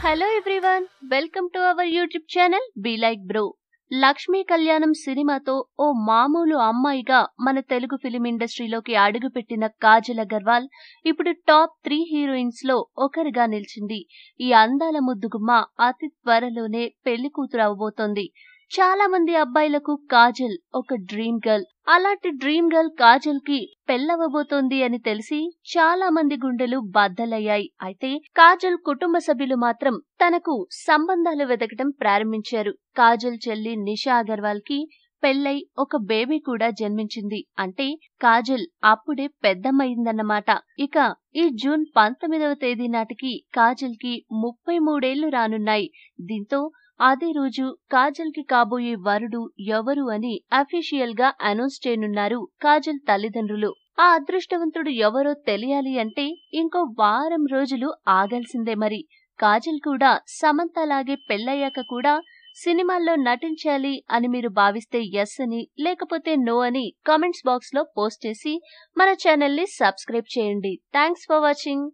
Hello everyone welcome to our YouTube channel be like bro Lakshmi Kalyanam సినిమాతో ఓ మామూలు అమ్మాయిగా మన తెలుగు ఫిలిం ఇండస్ట్రీలోకి అడుగుపెట్టిన కాజల్ అగర్వాల్ ఇప్పుడు టాప్ త్రీ హీరోయిన్స్లో ఒకరిగా నిలిచింది. ఈ అందాల ముద్దుగుమ్మ అతి త్వరలోనే పెళ్ళి కూతురు అవబోతోంది చాలా మంది అబ్బాయిలకు కాజల్ ఒక డ్రీమ్ గర్ల్. అలాంటి డ్రీమ్ గర్ల్ కాజల్కి పెళ్ళవబోతోంది అని తెలిసి చాలా మంది గుండెలు బద్దలయ్యాయి అయితే కాజల్ కుటుంబ సభ్యులు మాత్రం తనకు సంబంధాలు వెతకటం ప్రారంభించారు. కాజల్ చెల్లి నిషా అగర్వాల్కి పెళ్ళై ఒక బేబీ కూడా జన్మించింది. అంటే కాజల్ అప్పుడే పెద్దమ్మయిందన్నమాట ఇక ఈ జూన్ పంతొమ్మిదవ తేదీ నాటికి కాజల్కి ముప్పై మూడేళ్ళు రానున్నాయి. దీంతో అదే రోజు కాజల్కి కాబోయే వరుడు ఎవరు అని అఫీషియల్గా అనౌన్స్ చేయనున్నారు కాజల్ తల్లిదండ్రులు. ఆ అదృష్టవంతుడు ఎవరో తెలియాలి అంటే ఇంకో వారం రోజులు ఆగాల్సిందే మరి. కాజల్ కూడా సమంత లాగే పెళ్ళయ్యాక కూడా సినిమాల్లో నటించాలి అని మీరు భావిస్తే ఎస్ అని లేకపోతే నో అని కామెంట్స్ బాక్స్లో పోస్ట్ చేసి మన ఛానల్ని సబ్స్క్రైబ్ చేయండి. Thanks for watching